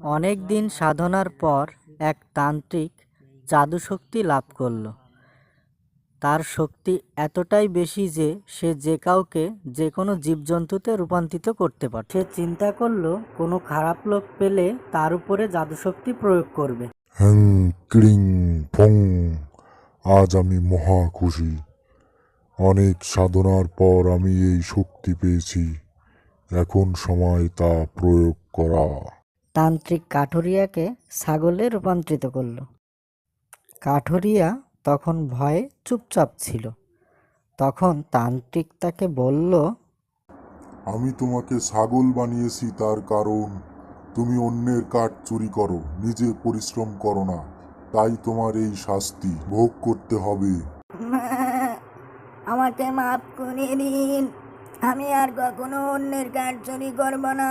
অনেক দিন সাধনার পর এক তান্ত্রিক জাদুশক্তি লাভ করল। তার শক্তি এতটাই বেশি যে সে যে কাউকে যে কোনো জীবজন্তুতে রূপান্তরিত করতে পারে সে চিন্তা করল, কোনো খারাপ লোক পেলে তার উপরে জাদুশক্তি প্রয়োগ করবে। হ্যাং ফং, আজ আমি মহা খুশি। অনেক সাধনার পর আমি এই শক্তি পেয়েছি। এখন সময় তা প্রয়োগ করা। তান্ত্রিক কাঠুরিয়াকে ছাগলে রূপান্তরিত করল। কাঠুরিয়া তখন ভয়ে চুপচাপ ছিল। তখন তান্ত্রিক তাকে বলল আমি তোমাকে ছাগল বানিয়েছি তার কারণ তুমি অন্যের কাঠ চুরি করো নিজে পরিশ্রম করো না তাই তোমার এই শাস্তি ভোগ করতে হবে। আমাকে মাফ করে দিন আমি আর কখনো অন্যের কাজ চুরি করব না।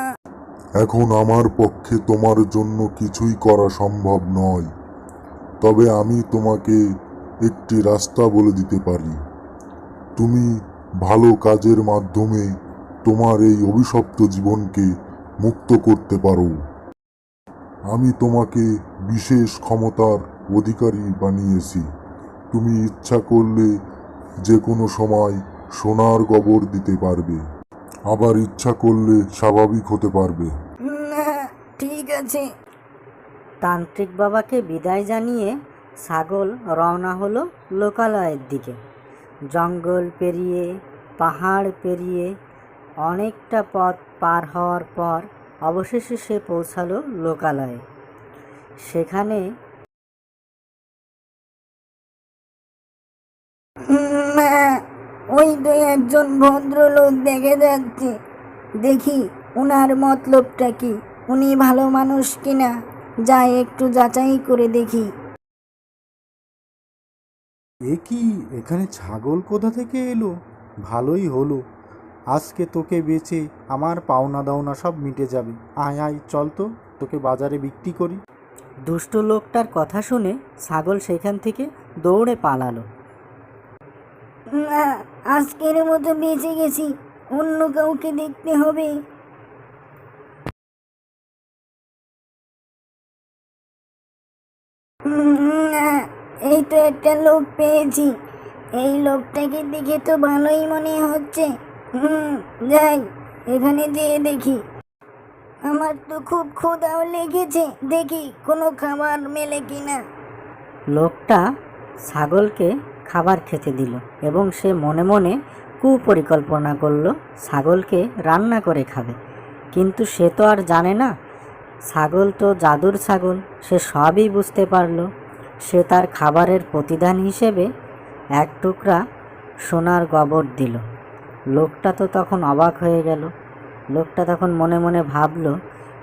এখন আমার পক্ষে তোমার জন্য কিছুই করা সম্ভব নয়। তবে আমি তোমাকে একটি রাস্তা বলে দিতে পারি। তুমি ভালো কাজের মাধ্যমে তোমার এই অভিশপ্ত জীবনকে মুক্ত করতে পারো। আমি তোমাকে বিশেষ ক্ষমতার অধিকারী বানিয়েছি। তুমি ইচ্ছা করলে যে কোনো সময় সোনার গবর দিতে পারবে। আবার ইচ্ছা করলে স্বাভাবিক হতে পারবে। না ঠিক আছে। তান্ত্রিক বাবাকে বিদায় জানিয়ে ছাগল রওনা হলো লোকালয়ের দিকে। জঙ্গল পেরিয়ে পাহাড় পেরিয়ে অনেকটা পথ পার হওয়ার পর অবশেষে সে পৌঁছালো লোকালয়ে। সেখানে না ওই তো একজন ভদ্রলোক দেখে যাচ্ছে। দেখি উনার মতলবটা কি? উনি ভালো মানুষ কিনা? যাই একটু যাচাই করে দেখি। এ কি? এখানে ছাগল কোথা থেকে এলো? ভালোই হলো। আজকে তোকে বেচে আমার পাওনা দাওনা সব মিটে যাবে। আয় আয় চল তো তোকে বাজারে বিক্রি করি। দুষ্ট লোকটার কথা শুনে ছাগল সেখান থেকে দৌড়ে পালালো। না, আজকের মতো বেঁচে গেছি। অন্য কাউকে দেখতে হবে। এই তো একটা লোক পেয়েছি। এই লোকটাকে দেখে তো ভালোই মনে হচ্ছে। হুম, যাই, এখানে যেয়ে দেখি। আমার তো খুব ক্ষুধাও লেগেছে। দেখি কোনো খাবার মেলে কিনা। লোকটা ছাগলকে খাবার খেতে দিল এবং সে মনে মনে কুপরিকল্পনা করল, ছাগলকে রান্না করে খাবে। কিন্তু সে তো আর জানে না। ছাগল তো জাদুর ছাগল, সে সবই বুঝতে পারল। সে তার খাবারের প্রতিদান হিসেবে এক টুকরা সোনার গবর দিল। লোকটা তো তখন অবাক হয়ে গেল। লোকটা তখন মনে মনে ভাবলো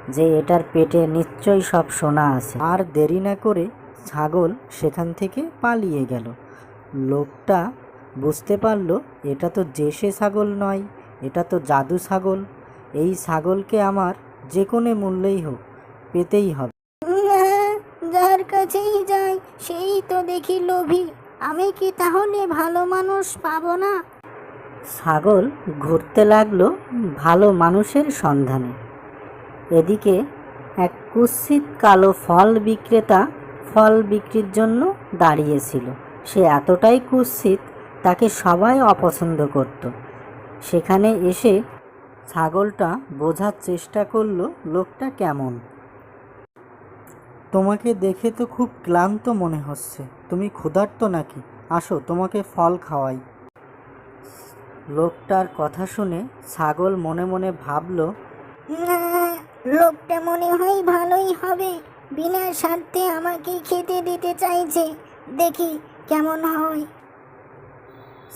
যে এটার পেটে নিশ্চয়ই সব সোনা আছে। আর দেরি না করে ছাগল সেখান থেকে পালিয়ে গেল। লোকটা বুঝতে পারল এটা তো দেশে ছাগল নয় এটা তো জাদু ছাগল। এই ছাগলকে আমার যে কোনো মূল্যেই হোক পেতেই হবে। যার কাছেই যাই সেই তো দেখি লোভী। আমি কি তাহলে ভালো মানুষ পাবো না? ছাগল ঘুরতে লাগল ভালো মানুষের সন্ধানে। এদিকে এক কুৎসিত কালো ফল বিক্রেতা ফল বিক্রির জন্য দাঁড়িয়েছিল। সে এতটাই কুৎসিত, তাকে সবাই অপছন্দ করত। সেখানে এসে ছাগলটা বোঝার চেষ্টা করল, লোকটা কেমন? তোমাকে দেখে তো খুব ক্লান্ত মনে হচ্ছে। তুমি ক্ষুধার্ত নাকি? আসো, তোমাকে ফল খাওয়াই। লোকটার কথা শুনে ছাগল মনে মনে ভাবলো লোকটা মনে হয় ভালোই হবে। বিনা স্বার্থে আমাকে খেতে দিতে চাইছে। দেখি কেমন হয়?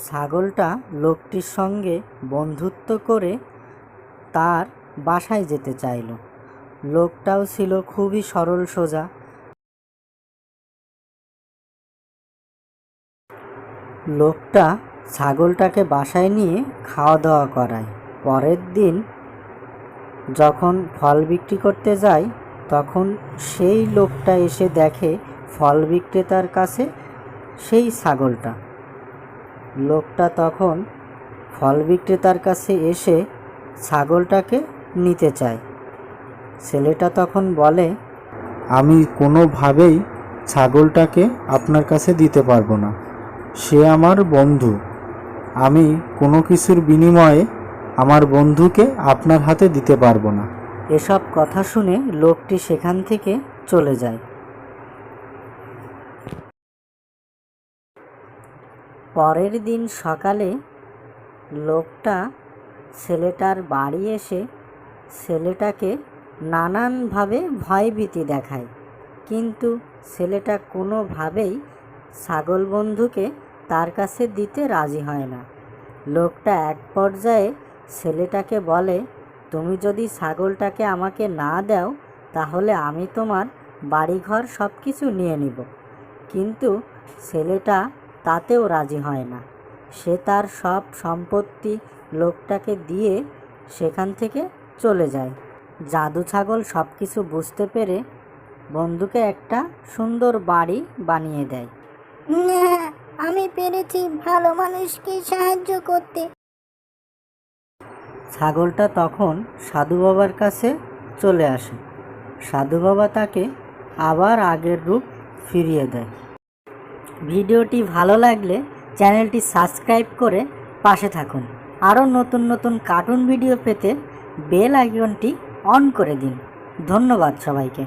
ছাগলটা লোকটির সঙ্গে বন্ধুত্ব করে তার বাসায় যেতে চাইল। লোকটাও ছিল খুবই সরল সোজা। লোকটা ছাগলটাকে বাসায় নিয়ে খাওয়া দাওয়া করায়। পরের দিন যখন ফল বিক্রি করতে যায়, তখন সেই লোকটা এসে দেখে ফল বিক্রেতার কাছে সেই ছাগলটা। লোকটা তখন ফল বিক্রেতার কাছে এসে ছাগলটাকে নিতে চায়। ছেলেটা তখন বলে, আমি কোনোভাবেই ছাগলটাকে আপনার কাছে দিতে পারব না। সে আমার বন্ধু। আমি কোনো কিছুর বিনিময়ে আমার বন্ধুকে আপনার হাতে দিতে পারব না। এসব কথা শুনে লোকটি সেখান থেকে চলে যায়। পরের দিন সকালে লোকটা ছেলেটার বাড়ি এসে ছেলেটাকে নানানভাবে ভয়ভীতি দেখায়। কিন্তু ছেলেটা কোনোভাবেই ছাগল বন্ধুকে তার কাছে দিতে রাজি হয় না। লোকটা এক পর্যায়ে ছেলেটাকে বলে, তুমি যদি ছাগলটাকে আমাকে না দাও, তাহলে আমি তোমার বাড়িঘর সব কিছু নিয়ে নিব। কিন্তু ছেলেটা তাতেও রাজি হয় না। সে তার সব সম্পত্তি লোকটাকে দিয়ে সেখান থেকে চলে যায়। জাদু ছাগল সব কিছু বুঝতে পেরে বন্ধুকে একটা সুন্দর বাড়ি বানিয়ে দেয়। আমি পেরেছি ভালো মানুষকে সাহায্য করতে। ছাগলটা তখন সাধু বাবার কাছে চলে আসে। সাধু বাবা তাকে আবার আগের রূপ ফিরিয়ে দেয়। ভিডিওটি ভালো লাগলে চ্যানেলটি সাবস্ক্রাইব করে পাশে থাকুন। আরও নতুন নতুন কার্টুন ভিডিও পেতে বেল আইকনটি অন করে দিন। ধন্যবাদ সবাইকে।